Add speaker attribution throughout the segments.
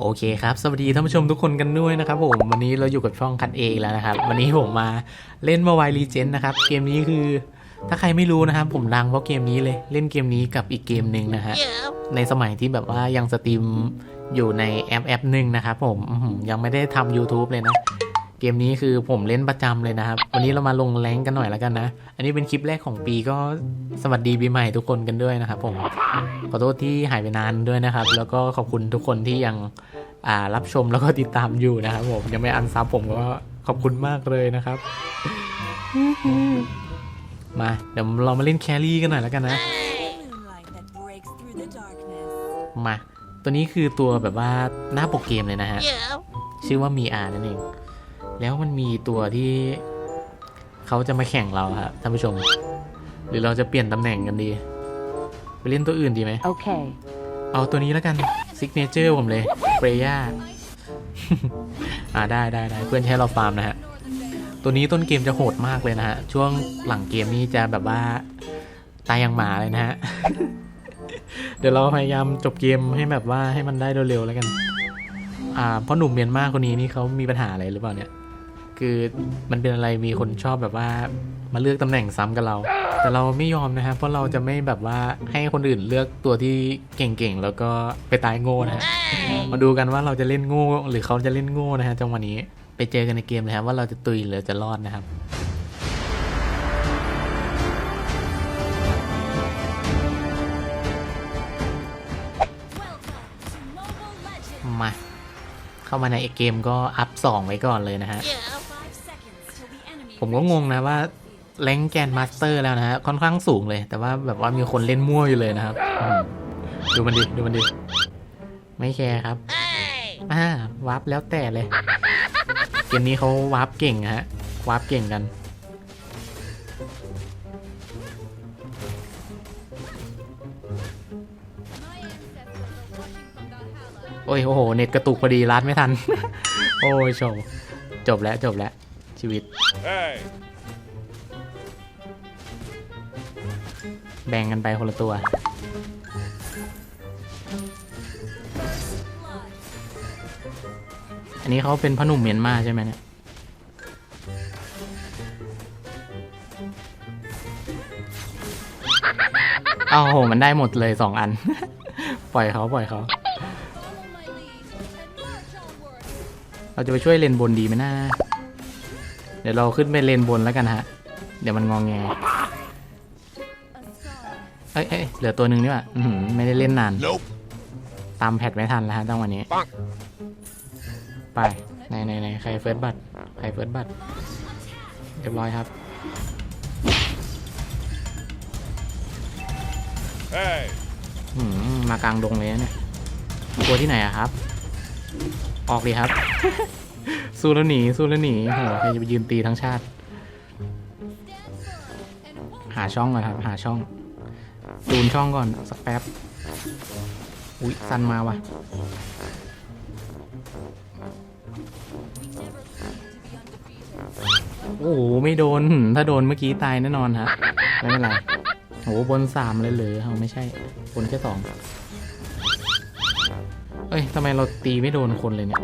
Speaker 1: โอเคครับ สวัสดีท่านผู้ชมทุกคนกันด้วยนะครับผมวันนี้เราอยู่กับช่องคันเองแล้วนะครับ วันนี้ผมมาเล่นมาไวรีเจนนะครับ เกมนี้คือถ้าใครไม่รู้นะครับ ผมดังเพราะเกมนี้เลยเล่นเกมนี้กับอีกเกมหนึ่งนะฮะในสมัยที่แบบว่ายังสตรีมอยู่ในแอปแอปหนึ่งนะครับผมอื้อหือยังไม่ได้ทำ YouTube เลยนะ เกมนี้คือผมเล่นประจำเลยนะครับ วันนี้เรามาลงแรงกันหน่อยแล้วกันนะ อันนี้เป็นคลิปแรกของปีก็สวัสดีปีใหม่ทุกคนกันด้วยนะครับผมขอโทษที่หายไปนานด้วยนะครับ แล้วก็ขอบคุณทุกคนที่ยังอ่ารับชมแล้วก็ติดตามอยู่นะครับผมยังไม่อันซับผมก็ขอบคุณมากเลยนะครับ มาเดี๋ยวเรามาเล่นแครี่กันหน่อยแล้วกันนะ
Speaker 2: Moonlight that breaks through the darkness.
Speaker 1: มา ตัวนี้คือตัวแบบว่าหน้าปกเกมเลยนะฮะ ชื่อว่ามีอานั่นเอง แล้วมันมีตัวที่เขาจะมาแข่งเราครับท่านผู้ชม หรือเราจะเปลี่ยนตำแหน่งกันดี ไปเล่นตัวอื่นดีไหม
Speaker 3: Okay.
Speaker 1: เอาตัวนี้แล้วกันซิกเนเจอร์ผมเลยเฟรย่าอ่าได้ได้ได้เพื่อนใช้เราฟาร์มนะฮะ ตัวนี้ต้นเกมจะโหดมากเลยนะฮะ ช่วงหลังเกมนี้จะแบบว่าตายอย่างหมาเลยนะฮะ เดี๋ยวเราพยายามจบเกมให้แบบว่าให้มันได้เร็วๆแล้วกัน อ่าเพราะหนุ่มเมียนมาคนนี้นี่เขามีปัญหาอะไรหรือเปล่าเนี่ย คือมันเป็นอะไรมีคนชอบแบบว่ามาเลือกตำแหน่งซ้ำกับเรา แต่เราไม่ยอมนะครับเพราะเราจะไม่แบบว่าให้คนอื่นเลือกตัวที่เก่งๆ แล้วก็ไปตายโง่นะฮะมาดูกันว่าเราจะเล่นโง่หรือเขาจะเล่นโง่นะฮะจังหวะนี้ไปเจอกันในเกมเลยครับว่าเราจะตุยหรือจะรอดนะครับมาเข้ามาในเกมก็อัพ 2 ไว้ก่อนเลยนะฮะ
Speaker 2: Five
Speaker 1: ผมก็งงนะว่าแรงแกนมาสเตอร์แล้วนะฮะค่อนข้างสูงเลย แต่ว่าแบบว่ามีคนเล่นมั่วอยู่เลยนะครับดูมันดิดูมันดิไม่แคร์ครับอ่าวาร์ปแล้วแต่เลยเกมนี้เขาวาร์ปเก่งฮะวาร์ปเก่งกันโอ้ยโอ้โหเน็ตกระตุกพอดีรัดไม่ทัน โอ้ยโชว์จบแล้วจบแล้ว ชีวิต
Speaker 4: Hey!
Speaker 1: แบ่งกันไปคนละตัว อันนี้เขาเป็นพอหนุ่มเมียนมาใช่ไหมเนี่ย เอาโห มันได้หมดเลยสองอัน ปล่อยเขาปล่อยเขาเราจะไปช่วยเลนบนดีไหมนะเดี๋ยวเราขึ้นไปเลนบนแล้วกันฮะ เดี๋ยวมันงองแงเอ้ยเอ้ยเหลือตัวหนึ่งนี่ว่ะอื้อหือไม่ได้เล่นนาน
Speaker 4: Nope.
Speaker 1: ตามแพทไม่ทันแล้วฮะตั้งวันนี้
Speaker 4: ปัง
Speaker 1: ไปในในในใครเฟิร์สบัตรใครเฟิร์สบัตรเรียบร้อยครับ
Speaker 4: Hey!
Speaker 1: หืมมากลางดงเลยนะเนี่ย ตัวที่ไหนอะครับ ออกดีครับ สู้แล้วหนีสู้แล้วหนีโหใครจะไปยืนตีทั้งชาติ หาช่องก่อนครับ หาช่องจูนช่องก่อนสักแป๊บ อุ๊ยซันมาว่ะ โอ้โห ไม่โดน ถ้าโดนเมื่อกี้ตายแน่นอนฮะ ไม่เป็นไรโอ้โหบนสามเลยเหรอเอาไม่ใช่ บนแค่สองเอ้ยทำไมเราตีไม่โดนคนเลยเนี่ย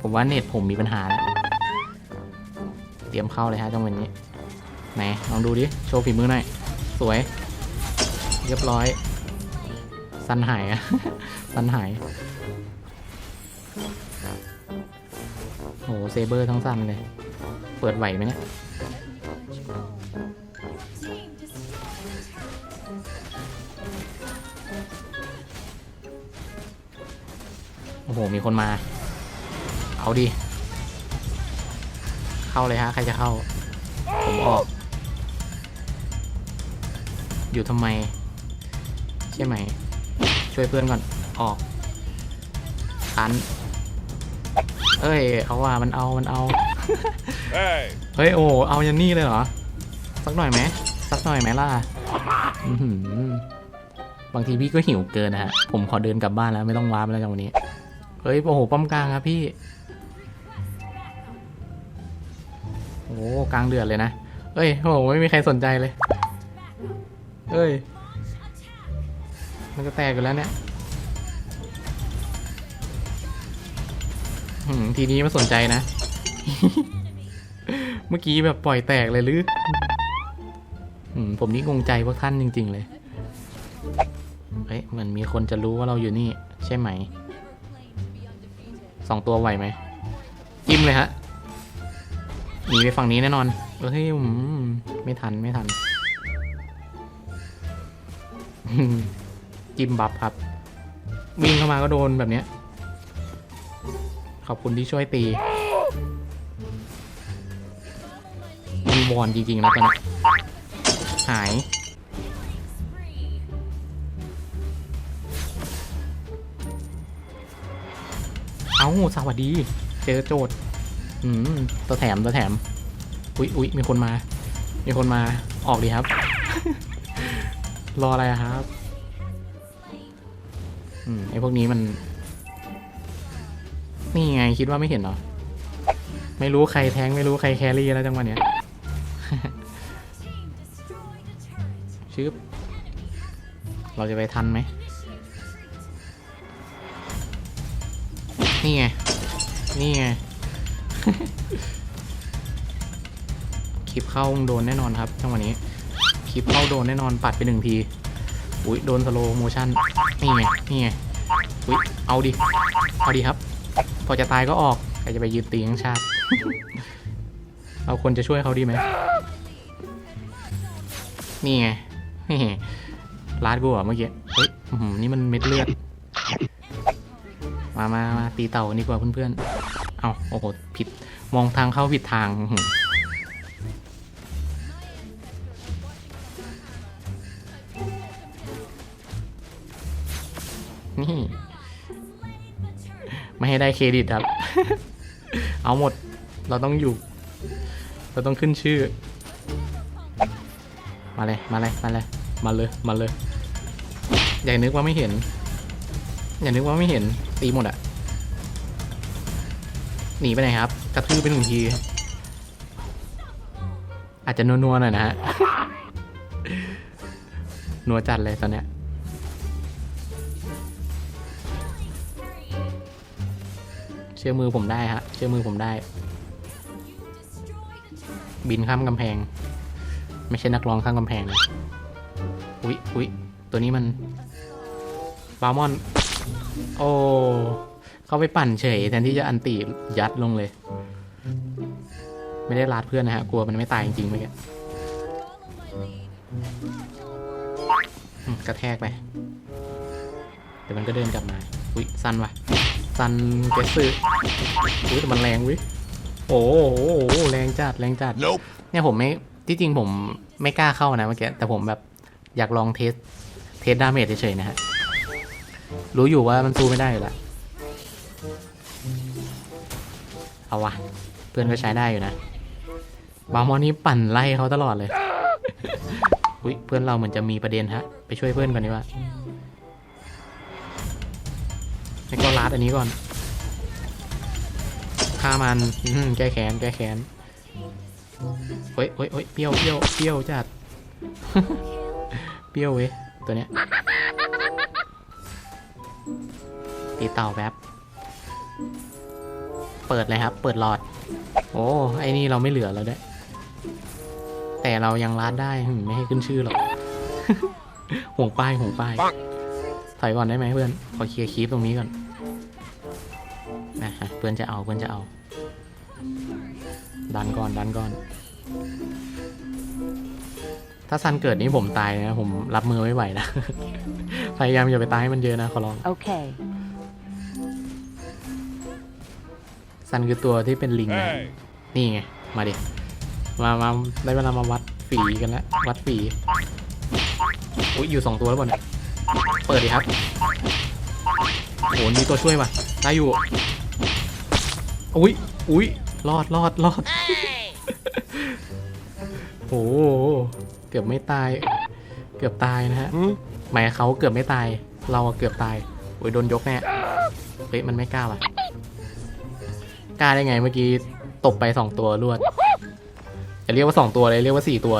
Speaker 1: ผมว่าเน็ตผมมีปัญหาแล้ว เตรียมเข้าเลยฮะจังหวะนี้ ไหน ลองดูดิ โชว์ฝีมือหน่อย สวย เรียบร้อย สันหายอะสันหายโหเซเบอร์ทั้งสันเลย เปิดไหวไหมเนี่ย โอ้โห มีคนมา เอาดิ เข้าเลยฮะ ใครจะเข้า ผมออก อยู่ทำไม ใช่ไหม ช่วยเพื่อนก่อน ออกคันเอ้ย เอาว่ามันเอา มันเอา
Speaker 4: Hey!
Speaker 1: เฮ้ย โอ้โหเอายันนี่เลยเหรอ สักหน่อยไหม สักหน่อยไหมล่ะอื้อหือบางทีพี่ก็หิวเกินนะฮะ ผมขอเดินกลับบ้านแล้วไม่ต้องวาร์ปแล้วจังวันนี้ เฮ้ย โอ้โห ป้อมกลางครับพี่ โอ้กลางเดือดเลยนะ เอ้ย โอ้โห ไม่มีใครสนใจเลย เอ้ย มันจะแตกอยู่แล้วเนี่ยทีนี้ไม่สนใจนะ เมื่อกี้แบบปล่อยแตกเลยหรือผมนี่งงใจพวกท่านจริง ๆ เลย เอ๊ะมือนมีคนจะรู้ว่าเราอยู่นี่ ใช่ไหม สองตัวไหวไหมจิ้มเลยฮะหนีไปฝั่งนี้แน่นอนเฮ้ยอืมไม่ทันไม่ทันจิ้มบัฟครับ วิ่งเข้ามาก็โดนแบบเนี้ย ขอบคุณที่ช่วยตีมีวอนจริงๆนะตอนนี้หาย เอาสวัสดี เจอโจทย์อืมตัวแถมตัวแถม อุ๊ยอุ๊ยมีคนมา มีคนมาออกดีครับ รออะไรครับ อืมไอพวกนี้มัน นี่ไงคิดว่าไม่เห็นเหรอ ไม่รู้ใครแทงไม่รู้ใครแครี่แล้วจังหวะเนี้ยชึบเราจะไปทันไหม นี่ไง นี่ไง คลิปเข้าโดนแน่นอนครับจังหวะนี้ คลิปเข้าโดนแน่นอนปัดไปหนึ่งที อุ้ยโดนสโลโมชั่น นี่ไง นี่ไง อุ้ยเอาดิ เอาดิครับ พอจะตายก็ออกใครจะไปยืนตีทั้งชาติเราควรจะช่วยเขาดีไหม นี่ไง นี่ลาดกูเหรอเมื่อกี้ เฮ้ยอื้อหือนี่มันเม็ดเลือด มามามาตีเต่ากันดีกว่าเพื่อนๆ เอาโอ้โห ผิด มองทางเข้าผิดทาง นี่ ไม่ให้ได้เครดิตครับ เอาหมด เราต้องอยู่ เราต้องขึ้นชื่อ มาเลย มาเลย มาเลย มาเลย มาเลยอย่านึกว่าไม่เห็น อย่านึกว่าไม่เห็นตีหมดอะหนีไปไหนครับ กระทืบไปหนึ่งที อาจจะนัวๆหน่อยนะฮะนัวจัดเลยตอนเนี้ยเชื่อมือผมได้ฮะ เชื่อมือผมได้ บินข้ามกำแพง ไม่ใช่นักร้องข้ามกำแพงนะอุ๊ยอุ๊ยตัวนี้มันบาร์มอน โอ้เข้าไปปั่นเฉยแทนที่จะอันตียัดลงเลย ไม่ได้ลาดเพื่อนนะฮะ กลัวมันไม่ตายจริงๆเมื่อกี้อืมกระแทกไปเดี๋ยวมันก็เดินกลับมา อุ๊ยสันวะสันเกสซึอุ๊ยแต่มันแรงวิโอ้โหโอ้โหแรงจัดแรงจัด
Speaker 4: Nope.
Speaker 1: เนี่ยผมไม่ที่จริงผมไม่กล้าเข้านะเมื่อกี้แต่ผมแบบอยากลองเทสเทสดาเมจเฉยๆนะฮะ รู้อยู่ว่ามันสู้ไม่ได้อยู่แล้วเอาวะเพื่อนก็ใช้ได้อยู่นะบางมอนนี้ปั่นไล่เขาตลอดเลยอุ้ยเพื่อนเราเหมือนจะมีประเด็นฮะ ไปช่วยเพื่อนก่อนดีกว่าให้ก็ลัดอันนี้ก่อนฆ่ามันแก้แค้นแก้แค้นเฮ้ยเฮ้ยเฮ้ยเปรี้ยวเปรี้ยวเปรี้ยวจัด เปรี้ยวเว้ยตัวเนี้ย ตีเต่าแป๊บ เปิดเลยครับ เปิดหลอด โอ้ไอ้นี่เราไม่เหลือแล้วด้วย แต่เรายังรัดได้ไม่ให้ขึ้นชื่อหรอก ห่วงป้ายห่วงป้าย ถอยก่อนได้ไหมเพื่อน ขอเคลียร์คีปตรงนี้ก่อนนะฮะเพื่อนจะเอาเพื่อนจะเอา ดันก่อนดันก่อน ถ้าซันเกิดนี่ผมตายนะ ผมรับมือไม่ไหวนะ พยายามอย่าไปตายให้มันเยอะนะขอร้อง
Speaker 3: Okay.
Speaker 1: ซันคือตัวที่เป็นลิงนะ
Speaker 4: Hey.
Speaker 1: นี่ไง มาดิ มามาได้เวลามาวัดฝีกันแล้ว วัดฝีอุ้ยอยู่สองตัวแล้วบ่เนี่ยเปิดดิครับโหมีตัวช่วยป่ะได้อยู่ อุ้ยอุ้ยรอดรอดรอดโอ้โหเกือบไม่ตาย เกือบตายนะฮะ
Speaker 4: Hmm?
Speaker 1: หมายเขาเกือบไม่ตาย เราอะเกือบตายโอ้ยโดนยกแน่เฮ้ยมันไม่กล้าว่ะ กล้าได้ไงเมื่อกี้ตบไปสองตัวรวดอย่าเรียกว่าสองตัวเลยเรียกว่าสี่ตัว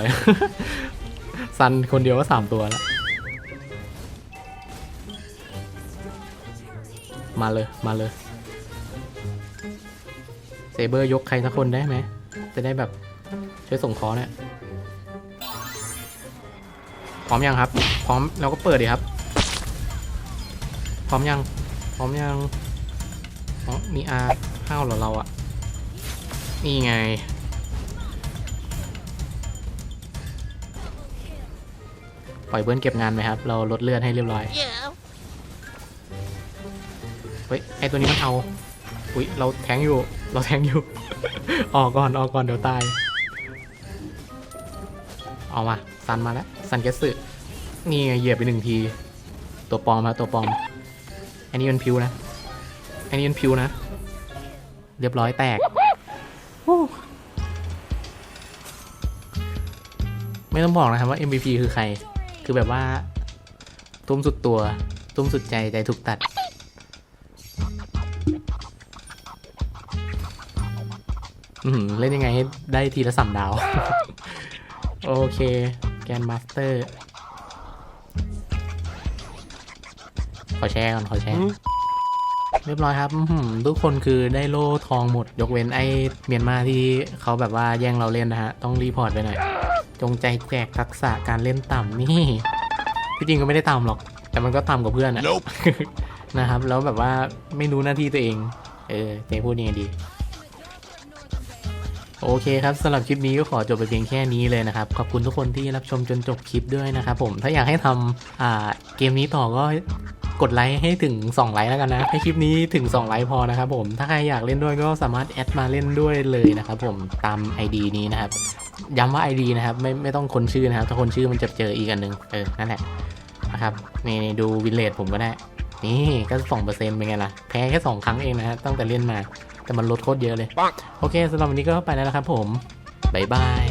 Speaker 1: ซันคนเดียวก็สามตัวแล้วมาเลยมาเลยเซเบอร์ยกใครสักคนได้ไหมจะได้แบบช่วยส่งคอเนี่ยพร้อมยังครับ พร้อมเราก็เปิดดิครับ พร้อมยัง พร้อมยังอ๋อมีอา ข้าวเหรอเราอะนี่ไง ปล่อยเบิ้ลเก็บงานไหมครับ เราลดเลือดให้เรียบร้อย เฮ้ย ไอตัวนี้มันเอา อุ้ย เราแทงอยู่ เราแทงอยู่ ออกก่อน ออกก่อน เดี๋ยวตาย เอามา ซันมาแล้ว ซันเกสึนี่ไงเหยียบไปหนึ่งที ตัวปลอมครับตัวปลอม อันนี้มันพิวนะ อันนี้มันพิวนะ เรียบร้อยแตกไม่ต้องบอกนะครับว่า MVP คือใคร คือแบบว่า ตุ้มสุดตัว ตุ้มสุดใจใจถูกตัด เล่นยังไงให้ได้ทีละสามดาว โอเค แกนมาสเตอร์ ขอแชร์ก่อน ขอแชร์ เรียบร้อยครับอื้อหือทุกคนคือได้โล่ทองหมด ยกเว้นไอเมียนมาที่เขาแบบว่าแย่งเราเล่นนะฮะ ต้องรีพอร์ตไปหน่อย จงใจแจกทักษะการเล่นต่ำนี่ที่จริงก็ไม่ได้ต่ำหรอก แต่มันก็ต่ำกว่าเพื่อนอะ
Speaker 4: Nope.
Speaker 1: นะครับ แล้วแบบว่าไม่รู้หน้าที่ตัวเอง เออเจ๊พูดยังไงดี โอเคครับสำหรับคลิปนี้ก็ขอจบไปเพียงแค่นี้เลยนะครับ ขอบคุณทุกคนที่รับชมจนจบคลิปด้วยนะครับผม ถ้าอยากให้ทำอ่าเกมนี้ต่อก็ กดไลค์ให้ถึง 2 ไลค์แล้วกันนะ ให้คลิปนี้ถึง 2 ไลค์พอนะครับผม ถ้าใครอยากเล่นด้วยก็สามารถแอดมาเล่นด้วยเลยนะครับผม ตาม ID นี้นะครับ ย้ำว่า ID นะครับ ไม่ไม่ต้องคนชื่อนะครับ ถ้าคนชื่อมันจะเจออีกอันหนึ่งเออ นั่นแหละนะครับ นี่ดูวินเลทผมก็ได้ นี่ก็สองเปอร์เซ็นต์เป็นไงล่ะ แพ้แค่สองครั้งเองนะฮะ ตั้งแต่เล่นมา แต่มันลดโคตรเยอะเลย โอเคสำหรับวันนี้ก็ไปแล้วนะครับผม บ๊ายบาย